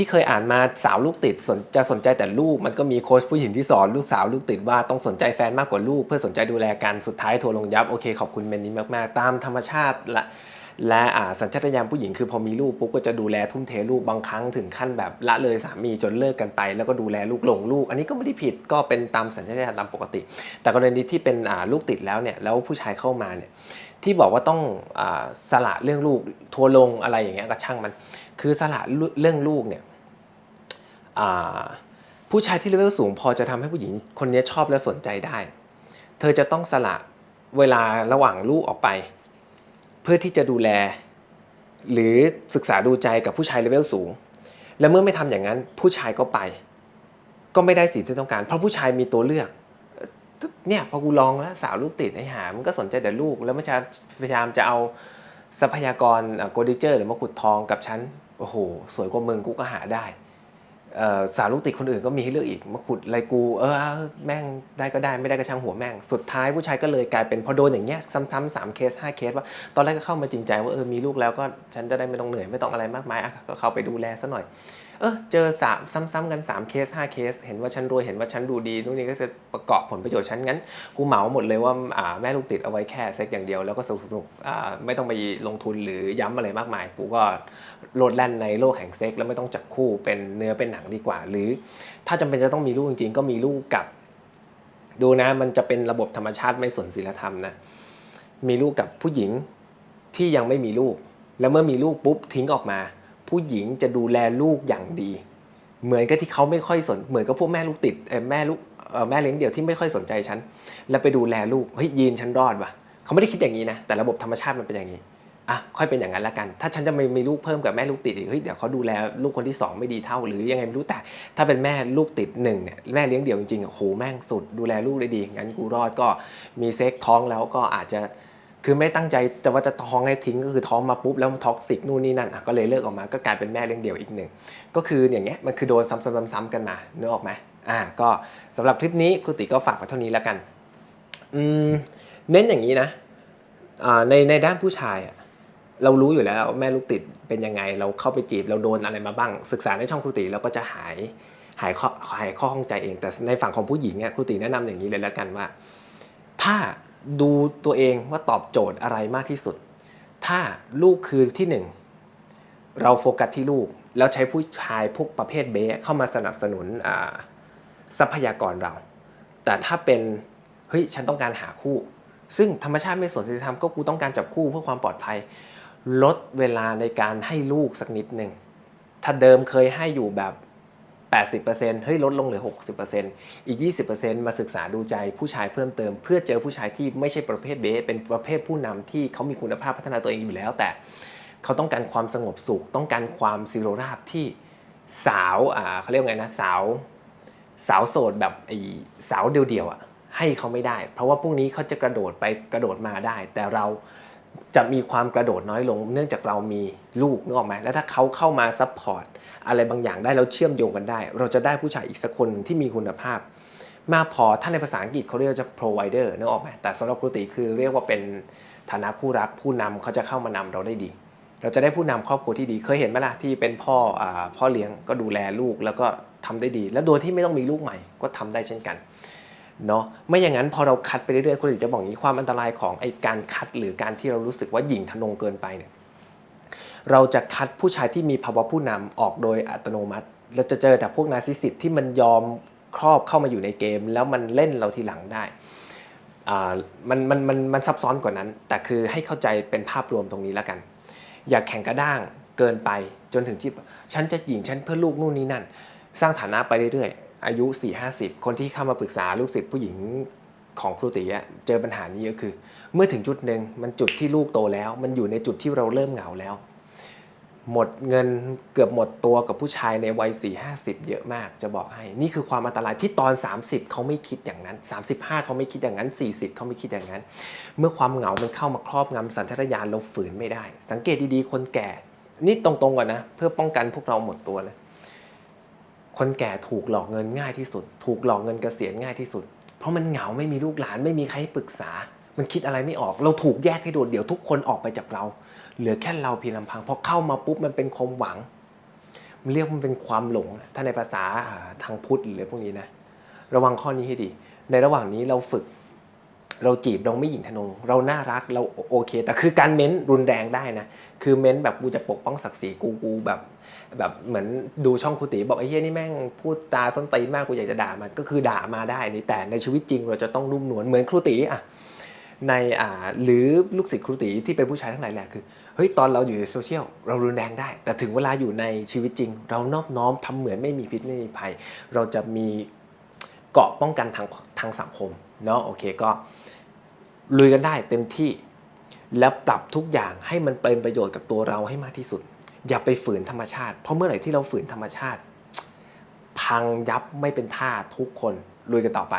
ที่เคยอ่านมาสาวลูกติดสนจะสนใจแต่ลูกมันก็มีโค้ชผู้หญิงที่สอนลูกสาวลูกติดว่าต้องสนใจแฟนมากกว่าลูก เพื่อสนใจดูแลกันสุดท้ายทัวร์ลงยับโอเคขอบคุณเมนนี้มากๆ ตามธรรมชาติและและอ่าสัญชาตญาณผู้หญิงคือพอมีลูกปุ๊บก็จะดูแลทุ่มเทลูกบางครั้งถึงขั้นแบบละเลยสามีจนเลิกกันไป แล้วก็ดูแลลูกหลงลูก อันนี้ก็ไม่ได้ผิดก็เป็นตามสัญชาตญาณตามปกติ แต่กรณีที่เป็นอ่าลูกติดแล้วเนี่ยแล้วผู้ชายเข้ามาเนี่ยที่บอกว่าต้องอาสละเรื่องลูกทัวร์ลงอะไรอย่างเงี้ยก็ช่างมัน คือสละเรื่องลูกเนี่ย ผู้ชายที่เลเวลสูงพอจะทำให้ผู้หญิงคนนี้ชอบและสนใจได้ เธอจะต้องสละเวลาระหว่างลูกออกไป เพื่อที่จะดูแล หรือศึกษาดูใจกับผู้ชายเลเวลสูง และเมื่อไม่ทำอย่างนั้น ผู้ชายก็ไป ก็ไม่ได้สิ่งที่ต้องการ เพราะผู้ชายมีตัวเลือกเนี่ยพอกูลองแล้วสาวลูกติดไอ้หามันก็สนใจแต่ลูกแล้วมันจะพยายามจะเอาทรัพยากรโกดิเจอร์ หรือมาขุดทองกับฉันโอ้โห สวยกว่ามึงกูก็หาได้ สารลูกติดคนอื่นก็มีให้เลือกอีกมาขุดไรกูเออแม่งได้ก็ได้ไม่ได้ก็ช่างหัวแม่ง สุดท้ายผู้ชายก็เลยกลายเป็นพอโดนอย่างเงี้ยซ้ำๆสามเคสห้าเคสว่าตอนแรกก็เข้ามาจริงใจว่าเออมีลูกแล้วก็ฉันจะได้ไม่ต้องเหนื่อยไม่ต้องอะไรมากมายอะก็เข้าไปดูแลซะหน่อย เออเจอสามซ้ำๆกัน 3 เคส 5 เคส เห็นว่าฉันรวยเห็นว่าฉันดูดีนู่นนี่ก็จะประกอบผลประโยชน์ฉันงั้น กูเหมาหมดเลยว่าอ่าแม่ลูกติดเอาไว้แค่เซ็กอย่างเดียวแล้วก็สนุกๆอ่าไม่ต้องไปลงทุนหรือย้ำอะไรมากมาย กูก็โลดแล่นในโลกแห่งเซ็กแล้วไม่ต้องจับคู่เป็นเนื้อเป็นหนังดีกว่า หรือถ้าจำเป็นจะต้องมีลูกจริงๆ ก็มีลูกกับ ดูนะ มันจะเป็นระบบธรรมชาติไม่สนศีลธรรมนะมีลูกกับผู้หญิงที่ยังไม่มีลูก แล้วเมื่อมีลูกปุ๊บทิ้งออกมา ผู้หญิงจะดูแลลูกอย่างดี เหมือนกับที่เขาไม่ค่อยสนเหมือนกับพวกแม่ลูกติดแม่ลูกแม่เลี้ยงเดี่ยวที่ไม่ค่อยสนใจฉันแล้วไปดูแลลูกเฮ้ยยีนฉันรอดว่ะเขาไม่ได้คิดอย่างนี้นะแต่ระบบธรรมชาติมันเป็นอย่างนี้อะค่อยเป็นอย่างนั้นละกัน ถ้าฉันจะไม่มีลูกเพิ่มกับแม่ลูกติดอีกเฮ้ยเดี๋ยวเขาดูแลลูกคนที่สองไม่ดีเท่าหรือยังไงไม่รู้แต่ ถ้าเป็นแม่ลูกติดหนึ่งเนี่ยแม่เลี้ยงเดี่ยวจริงๆอะโหแม่งสุดดูแลลูกได้ดีงั้นกูรอดก็มีเซ็กท้องแล้วก็อาจจะ คือไม่ตั้งใจจะว่าจะท้องให้ทิ้งก็คือท้องมาปุ๊บแล้วมันท็อกซิกนู่นนี่นั่นอะก็เลยเลิกออกมาก็กลายเป็นแม่เลี้ยงเดี่ยวอีกหนึ่งก็คืออย่างเงี้ยมันคือโดนซ้ำๆๆกันมาเนื้อออกไหมอ่าก็สำหรับคลิปนี้ครูติก็ฝากไว้เท่านี้แล้วกันอืมเน้นอย่างนี้นะอ่าในในด้านผู้ชายอะเรารู้อยู่แล้วแม่ลูกติดเป็นยังไง เราเข้าไปจีบเราโดนอะไรมาบ้าง ศึกษาในช่องครูติเราก็จะหายหายข้อหายข้อข้องใจเอง แต่ในฝั่งของผู้หญิงเนี่ยครูติแนะนำอย่างนี้เลยแล้วกันว่า ถ้า ดูตัวเองว่าตอบโจทย์อะไรมากที่สุด ถ้าลูกคือที่หนึ่งเราโฟกัสที่ลูก แล้วใช้ผู้ชายพวกประเภทเบสเข้ามาสนับสนุนทรัพยากรเรา แต่ถ้าเป็นเฮ้ยฉันต้องการหาคู่ ซึ่งธรรมชาติไม่สนศีลธรรมก็กูต้องการจับคู่เพื่อความปลอดภัย ลดเวลาในการให้ลูกสักนิดหนึ่งถ้าเดิมเคยให้อยู่แบบ 80%เฮ้ยลดลงเหลือ 60%อีก 20%มาศึกษาดูใจผู้ชายเพิ่มเติม เพื่อเจอผู้ชายที่ไม่ใช่ประเภทเบสเป็นประเภทผู้นำที่เขามีคุณภาพพัฒนาตัวเองอยู่แล้ว แต่เขาต้องการความสงบสุข ต้องการความซีโรราบที่สาวอ่าเขาเรียกไงนะสาวสาวโสดแบบไอ้สาวเดียวๆอะให้เขาไม่ได้ เพราะว่าพวกนี้เขาจะกระโดดไปกระโดดมาได้ แต่เรา จะมีความกระโดดน้อยลง เนื่องจากเรามีลูกนึกออกไหมแล้วถ้าเขาเข้ามาซัพพอร์ตอะไรบางอย่างได้แล้วเชื่อมโยงกันได้ เราจะได้ผู้ชายอีกสักคนหนึ่งที่มีคุณภาพ มากพอถ้าในภาษาอังกฤษเขาเรียกว่าจะ provider นึกออกไหมแต่สำหรับครูติคือเรียกว่าเป็นฐานะคู่รักผู้นำเขาจะเข้ามานำเราได้ดี เราจะได้ผู้นำครอบครัวที่ดีเคยเห็นไหมล่ะที่เป็นพ่ออพ่อเลี้ยงก็ดูแลลูกแล้วก็ทำได้ดี แล้วโดยที่ไม่ต้องมีลูกใหม่ก็ทำได้เช่นกัน เนาะไม่อย่างนั้นพอเราคัดไปเรื่อยๆคุณจะบอกอย่างนี้ความอันตรายของไอการคัดหรือการที่เรารู้สึกว่าหยิ่งทะนงเกินไปเนี่ยเราจะคัดผู้ชายที่มีภาวะผู้นำออกโดยอัตโนมัติเราจะเจอแต่พวกนาซิสซิสที่มันยอมครอบเข้ามาอยู่ในเกม แล้วมันเล่นเราทีหลังได้มันมันมันมันซับซ้อนกว่านั้น แต่คือให้เข้าใจเป็นภาพรวมตรงนี้แล้วกัน อย่าแข่งกระด้างเกินไปจนถึงที่ฉันจะหญิงฉันเพื่อลูกนู่นนี่นั่น สร้างฐานะไปเรื่อยๆ อายุ 4 5 0 คนที่เข้ามาปรึกษาลูกศิษย์ผู้หญิงของครูตีเจอปัญหานี้ก็คือ เมื่อถึงจุดหนึ่งมันจุดที่ลูกโตแล้ว มันอยู่ในจุดที่เราเริ่มเหงาแล้ว หมดเงินเกือบหมดตัวกับผู้ชายในวัย 4 50 เยอะมาก จะบอกให้ นี่คือความอันตรายที่ตอน 30 เขาไม่คิดอย่างนั้น 35 เขาไม่คิดอย่างนั้น 40 เขาไม่คิดอย่างนั้น เมื่อความเหงา มันเข้ามาครอบงำสัญชาตญาณเราฝืนไม่ได้ สังเกตดีๆคนแก่ นี่ตรงๆก่อนนะ เพื่อป้องกันพวกเราหมดตัวเลย คนแก่ถูกหลอกเงินง่ายที่สุด ถูกหลอกเงินเกษียณง่ายที่สุด เพราะมันเหงาไม่มีลูกหลานไม่มีใครปรึกษา มันคิดอะไรไม่ออก เราถูกแยกให้โดดเดี่ยวทุกคนออกไปจากเรา เหลือแค่เราเพียงลำพังพอเข้ามาปุ๊บมันเป็นความหวัง มันเรียกมันเป็นความหลง ถ้าในภาษาอ่าทางพุทธหรืออะไรพวกนี้นะ ระวังข้อนี้ให้ดี ในระหว่างนี้เราฝึก เราจีบเราไม่หญิงทะนง เราน่ารักเราโอเค แต่คือการเม้นรุนแรงได้นะ คือเม้นแบบกูจะปกป้องศักดิ์ศรีกูกูแบบแบบเหมือนดูช่องครูตีบอกไอ้เฮียนี่แม่งพูดตาส้นตีนมากกูอยากจะด่ามันก็คือด่ามาได้นี่แต่ในชีวิตจริงเราจะต้องนุ่มนวลเหมือนครูตีอะในอ่าหรือลูกศิษย์ครูตีที่เป็นผู้ชายทั้งหลายแหละคือเฮ้ยตอนเราอยู่ในโซเชียลเรารุนแรงได้ แต่ถึงเวลาอยู่ในชีวิตจริง เรานอบน้อมทำเหมือนไม่มีพิษไม่มีภัย เราจะมีเกราะป้องกันทางทางสังคมเนาะโอเคก็ ลุยกันได้เต็มที่ แล้วปรับทุกอย่างให้มันเป็นประโยชน์กับตัวเราให้มากที่สุด อย่าไปฝืนธรรมชาติ เพราะเมื่อไหร่ที่เราฝืนธรรมชาติ พังยับไม่เป็นท่าทุกคนลุยกันต่อไป